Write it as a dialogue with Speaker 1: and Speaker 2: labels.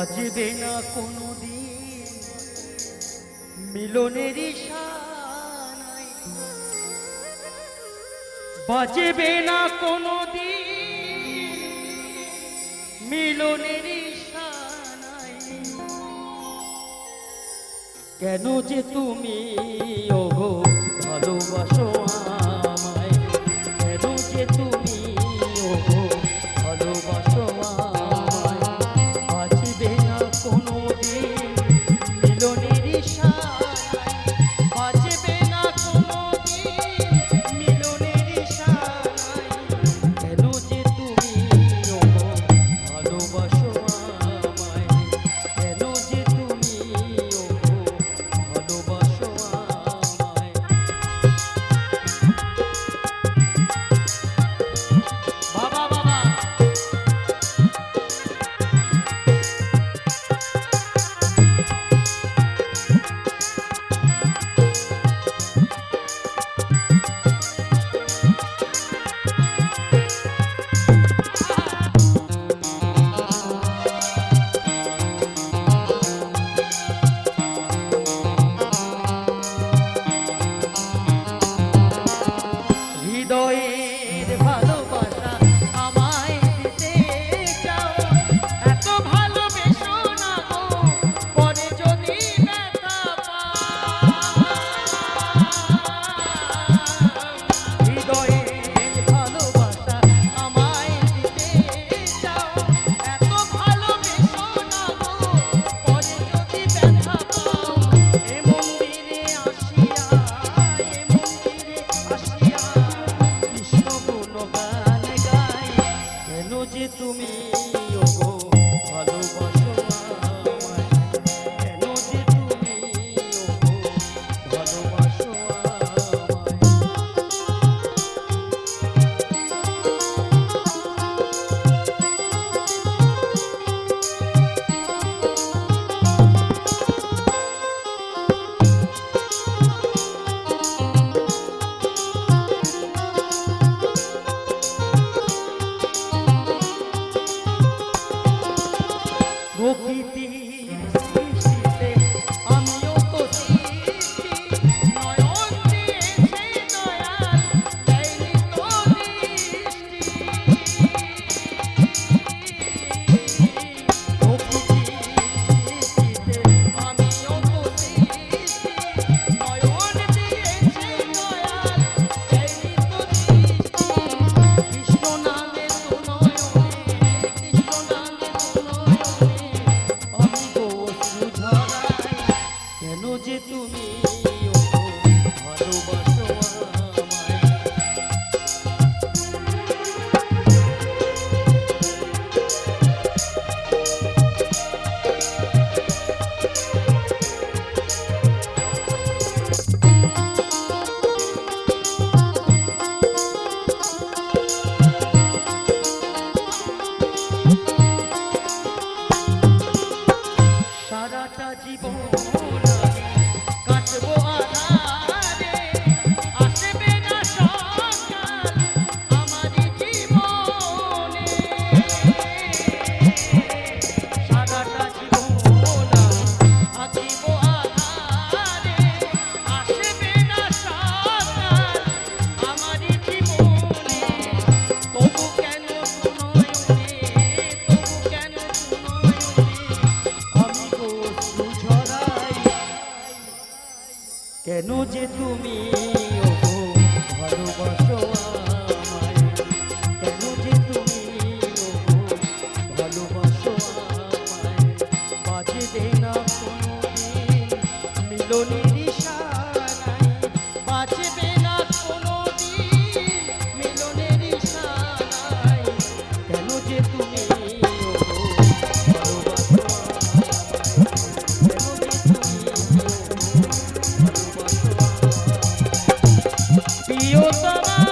Speaker 1: বাজবে না কোনো দিন মিলনের বাজবে না কোনো দিন মিলনের কেন যে তুমি ওগো কেন যে তুমি ভালোবাসো আমায়। কেন যে তুমি ভালোবাসো আমায়। বাজে না কোনো মিলনী তোরা